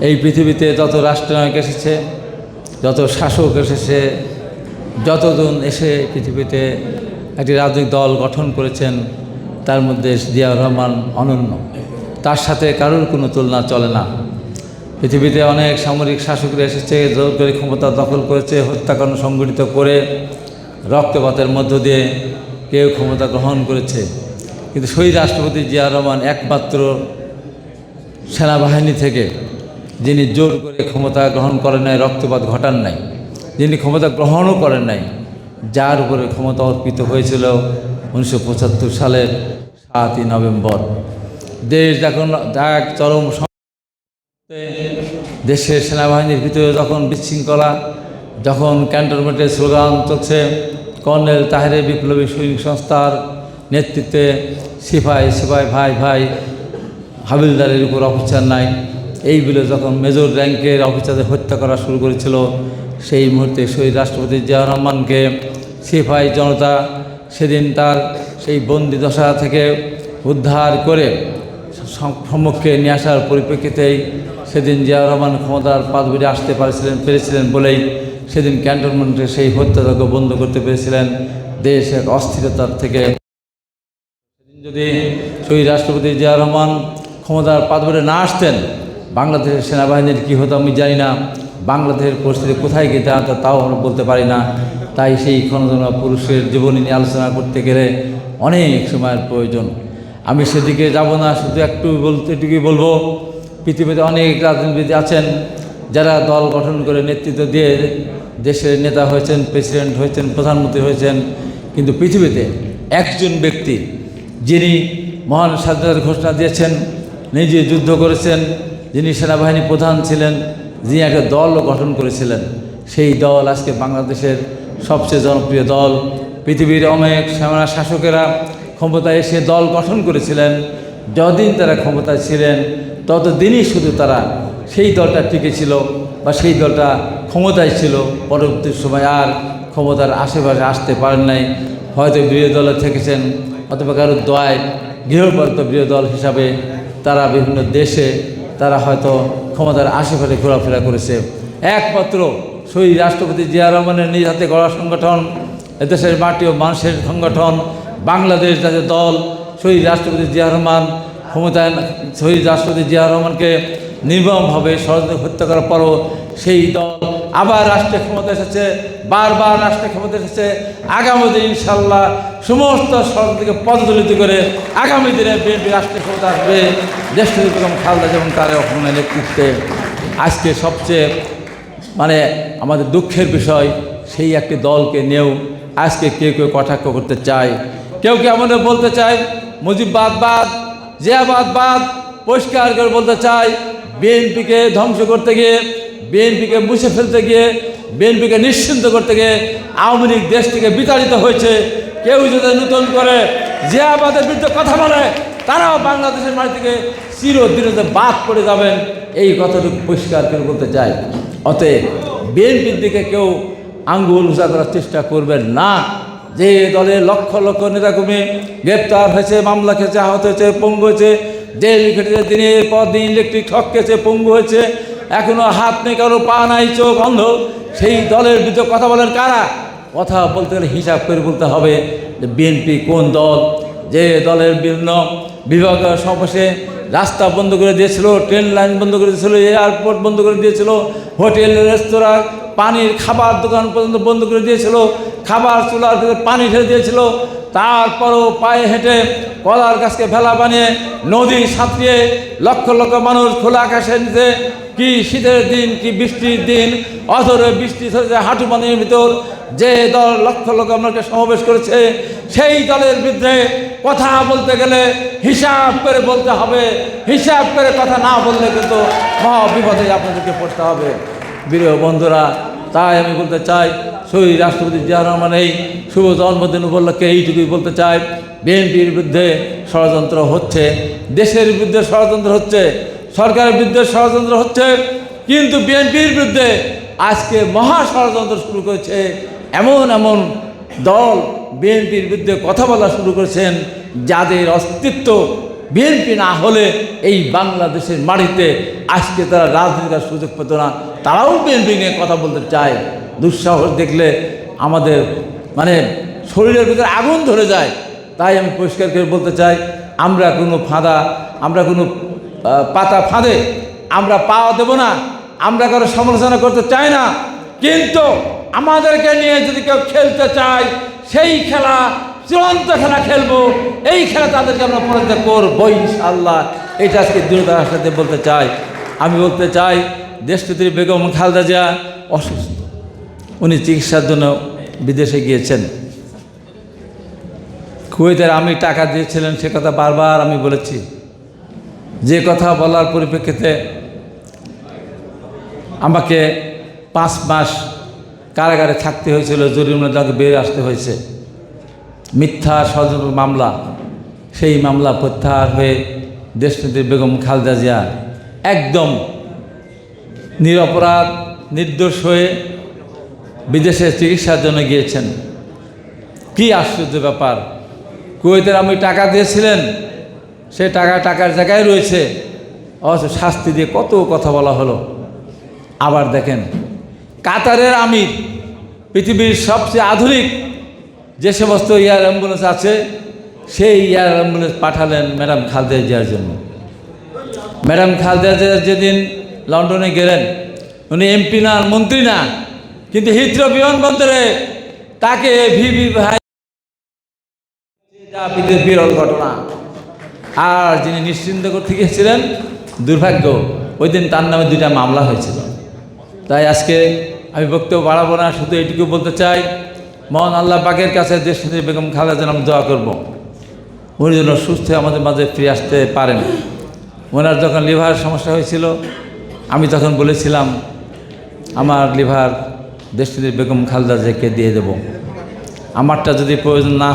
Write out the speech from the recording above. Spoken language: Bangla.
এই পৃথিবীতে যত রাষ্ট্রনায়ক এসেছে, যত শাসক এসেছে, যতজন এসে পৃথিবীতে একটি রাজনৈতিক দল গঠন করেছেন, তার মধ্যে জিয়াউর রহমান অনন্য। তার সাথে কারোর কোনো তুলনা চলে না। পৃথিবীতে অনেক সামরিক শাসকরা এসেছে জোর করে ক্ষমতা দখল করেছে হত্যাকাণ্ড সংগঠিত করে রক্তপাতের মধ্য দিয়ে কেউ ক্ষমতা গ্রহণ করেছে। কিন্তু সেই রাষ্ট্রপতি জিয়া রহমান একমাত্র সেনাবাহিনী থেকে যিনি জোর করে ক্ষমতা গ্রহণ করেন নাই, রক্তপাত ঘটান নাই, যিনি ক্ষমতা গ্রহণও করেন নাই, যার উপরে ক্ষমতা অর্পিত হয়েছিল উনিশশো পঁচাত্তর সালের সাতই নভেম্বর। দেশ যখন এক চরম দেশের সেনাবাহিনীর ভিতরে যখন বিশৃঙ্খলা, যখন ক্যান্টনমেন্টের স্লোগান চলছে, কর্নেল তাহেরের বিপ্লবী সৈনিক সংস্থার নেতৃত্বে সিপাই সিপাই ভাই ভাই হাবিলদারের উপর অফিসার নাই এইগুলো যখন মেজর র্যাঙ্কের অফিসারদের হত্যা করা শুরু করেছিল, সেই মুহূর্তে শহীদ রাষ্ট্রপতি জিয়াউর রহমানকে সিপাই জনতা সেদিন তার সেই বন্দি দশা থেকে উদ্ধার করে সম্মুখে নিয়ে আসার পরিপ্রেক্ষিতেই সেদিন জিয়াউর রহমান ক্ষমতার পাদবিরে আসতে পারছিলেন, পেরেছিলেন বলেই সেদিন ক্যান্টনমেন্টে সেই হত্যাযজ্ঞ বন্ধ করতে পেরেছিলেন দেশ এক অস্থিরতার থেকে। সেদিন যদি শহীদ রাষ্ট্রপতি জিয়াউর রহমান ক্ষমতার পাদবিরে না আসতেন বাংলাদেশের সেনাবাহিনীর কী হতো আমি জানি না। বাংলাদেশের পরিস্থিতি কোথায় গিয়ে দাঁড়াতো তাও আমরা বলতে পারি না। তাই সেই ক্ষণজনা পুরুষের জীবনী নিয়ে আলোচনা করতে গেলে অনেক সময়ের প্রয়োজন। আমি সেদিকে যাব না, শুধু একটু বলতে এটুকুই বলব, পৃথিবীতে অনেক রাজনীতিবিদ আছেন যারা দল গঠন করে নেতৃত্ব দিয়ে দেশের নেতা হয়েছেন, প্রেসিডেন্ট হয়েছেন, প্রধানমন্ত্রী হয়েছেন। কিন্তু পৃথিবীতে একজন ব্যক্তি যিনি মহান স্বাধীনতার ঘোষণা দিয়েছেন, নিজে যুদ্ধ করেছেন যিনি সেনাবাহিনী প্রধান ছিলেন, যিনি একটা দল গঠন করেছিলেন, সেই দল আজকে বাংলাদেশের সবচেয়ে জনপ্রিয় দল। পৃথিবীর অনেক সেনা শাসকেরা ক্ষমতায় এসে দল গঠন করেছিলেন। যতদিন তারা ক্ষমতায় ছিলেন, ততদিনই শুধু তারা সেই দলটা টিকে ছিল বা সেই দলটা ক্ষমতায় ছিল। পরবর্তী সময় আর ক্ষমতার আশেপাশে আসতে পারেন নাই। হয়তো বিরোধী দলে থেকেছেন, অথবা কারও দয় গৃহপালিত বিরোধী দল হিসাবে তারা বিভিন্ন দেশে তারা হয়তো ক্ষমতার আশেপাশে ঘোরাফেরা করেছে। একমাত্র শহীদ রাষ্ট্রপতি জিয়া রহমানের নিজ হাতে গড়া সংগঠন, এদেশের মাটি ও মানুষের সংগঠন, বাংলাদেশ জাতীয় দল, শহীদ রাষ্ট্রপতি জিয়া রহমান, ক্ষমতায় শহীদ রাষ্ট্রপতি জিয়া রহমানকে নির্মমভাবে ষড়যন্ত্র হত্যা করার পরও সেই দল আবার রাষ্ট্রীয় ক্ষমতা এসেছে, বারবার রাষ্ট্রীয় ক্ষমতা এসেছে। আগামী দিন ইনশাল্লাহ সমস্ত ষড়যন্ত্রকে পদদলিত করে আগামী দিনে বিএনপি রাষ্ট্রীয় ক্ষমতা আসবে। দেশটির বেগম খালদা যেমন তার অপনের নেতৃত্বে। আজকে সবচেয়ে মানে আমাদের দুঃখের বিষয়, সেই একটি দলকে নিয়েও আজকে কেউ কেউ কটাক্ষ করতে চায়। কেউ কেউ আমাদের বলতে চায়, মুজিববাদ বাদ, জিয়াবাদ বাদ, পরিষ্কার করে বলতে চায় বিএনপিকে ধ্বংস করতে গিয়ে বিএনপিকে মুছে ফেলতে গিয়ে, বিএনপিকে নিশ্চিন্ত করতে গিয়ে আওয়ামী লীগ দেশ থেকে বিতাড়িত হয়েছে। কেউ যদি নতুন করে জিয়াবাদের বিরুদ্ধে কথা বলে, তারাও বাংলাদেশের মাটি থেকে চিরদিনতে বাদ করে যাবেন। এই কথাটুকু পরিষ্কার করে বলতে চাই। অতএব বিএনপির দিকে কেউ আঙ্গুল উঁচা করার চেষ্টা করবেন না। যে দলের লক্ষ লক্ষ নেতাকর্মী গ্রেপ্তার হয়েছে, মামলা খেয়েছে, আহত হয়েছে, পঙ্গু হয়েছে, জেল খেটেছে, দিনের পর দিন ইলেকট্রিক ঠক খেয়েছে পঙ্গু হয়েছে এখনও হাত নেই, কারও পা নাই, চোখ অন্ধ সেই দলের বিরুদ্ধে কথা বলেন কারা? কথা বলতে গেলে হিসাব করে বলতে হবে যে বিএনপি কোন দল? যে দলের বিভিন্ন বিভাগ সমাবেশে রাস্তা বন্ধ করে দিয়েছিল, ট্রেন লাইন বন্ধ করে দিয়েছিল, এয়ারপোর্ট বন্ধ করে দিয়েছিল, হোটেল, রেস্তোরাঁ, পানির খাবার দোকান পর্যন্ত বন্ধ করে দিয়েছিল, খাবার চুলার ভিতরে পানি ঢেলে দিয়েছিল, তারপরও পায়ে হেঁটে কলার গাছকে ভেলা বানিয়ে নদী সাঁতরিয়ে লক্ষ লক্ষ মানুষ খোলা আকাশে নিতে কি শীতের দিন, কি বৃষ্টির দিন অথরে বৃষ্টি ধরেছে হাঁটু পানির ভিতর যে দল লক্ষ লক্ষ আপনাকে সমাবেশ করেছে, সেই দলের বিরুদ্ধে কথা বলতে গেলে হিসাব করে বলতে হবে, হিসাব করে কথা না বললে কিন্তু মহা বিপদে আপনাদেরকে পড়তে হবে। প্রিয় বন্ধুরা, তাই আমি বলতে চাই, শহীদ রাষ্ট্রপতি জিয়া রহমান এই শুভ জন্মদিন উপলক্ষে এইটুকুই বলতে চাই। বিএনপির বিরুদ্ধে ষড়যন্ত্র হচ্ছে, দেশের বিরুদ্ধে ষড়যন্ত্র হচ্ছে, সরকারের বিরুদ্ধে ষড়যন্ত্র হচ্ছে, কিন্তু বিএনপির বিরুদ্ধে আজকে মহা ষড়যন্ত্র শুরু করেছে। এমন এমন দল বিএনপির বিরুদ্ধে কথা বলা শুরু করেছেন, যাদের অস্তিত্ব বিএনপি না হলে এই বাংলাদেশের মাটিতে আজকে তারা রাজনীতির সুযোগ পেত না। তারাও বিএনপি নিয়ে কথা বলতে চায়। দুঃসাহস দেখলে আমাদের মানে শরীরের ভিতরে আগুন ধরে যায়, তাই আমি পরিষ্কার করে বলতে চাই, আমরা কোনো ফাঁদা, আমরা কোনো পাতা ফাঁদে আমরা পাওয়া দেব না, আমরা কারও সমালোচনা করতে চাই না। কিন্তু আমাদেরকে নিয়ে যদি কেউ খেলতে চায়, সেই খেলা, চূড়ান্ত খেলা খেলব, এই খেলা তাদেরকে আমরা পরাজিত করব ইনশাল্লাহ এটা আজকে দৃঢ়তার সাথে বলতে চাই। আমি বলতে চাই দেশটিতে বেগম খালদা জিয়া অসুস্থ। উনি চিকিৎসার জন্য বিদেশে গিয়েছেন। কুয়েতের আমি টাকা দিয়েছিলেন, সে কথা বারবার আমি বলেছি। যে কথা বলার পরিপ্রেক্ষিতে আমাকে পাঁচ মাস কারাগারে থাকতে হয়েছিল, জরিমানা তাকে বেরিয়ে আসতে হয়েছে। মিথ্যা ষড়যন্ত্র মামলা, সেই মামলা প্রত্যাহার হয়ে দেশনেত্রী বেগম খালদা জিয়া একদম নিরপরাধ, নির্দোষ হয়ে বিদেশে চিকিৎসার জন্য গিয়েছেন। কি আশ্চর্য ব্যাপার। কুয়েতের আমি টাকা দিয়েছিলেন, সে টাকা টাকার জায়গায় রয়েছে। অথচ শাস্তি দিয়ে কত কথা বলা হলো। আবার দেখেন, কাতারের আমির, পৃথিবীর সবচেয়ে আধুনিক যে সমস্ত এয়ার অ্যাম্বুলেন্স আছে, সেই এয়ার অ্যাম্বুলেন্স পাঠালেন ম্যাডাম খালেদা জিয়ার জন্য। ম্যাডাম খালেদা যেদিন লন্ডনে গেলেন, উনি এমপি না, মন্ত্রী না কিন্তু হিথ্রো বিমানবন্দরে তাকে বিরল ঘটনা। আর যিনি নিশ্চিন্ত করতে গিয়েছিলেন, দুর্ভাগ্য, ওই দিন তার নামে দুইটা মামলা হয়েছিল। তাই আজকে আমি বক্তব্য বাড়াবো না, শুধু এটুকু বলতে চাই, মহান আল্লাহ পাকের কাছে দেশ বেগম খালেদা যেন দোয়া করব। উনি যেন সুস্থ আমাদের মাঝে ফিরে আসতে পারেন। ওনার যখন লিভার সমস্যা হয়েছিল, আমি তখন বলেছিলাম, আমার লিভার দেশটির বেগম খালদা জেকে দিয়ে দেব। আমারটা যদি প্রয়োজন না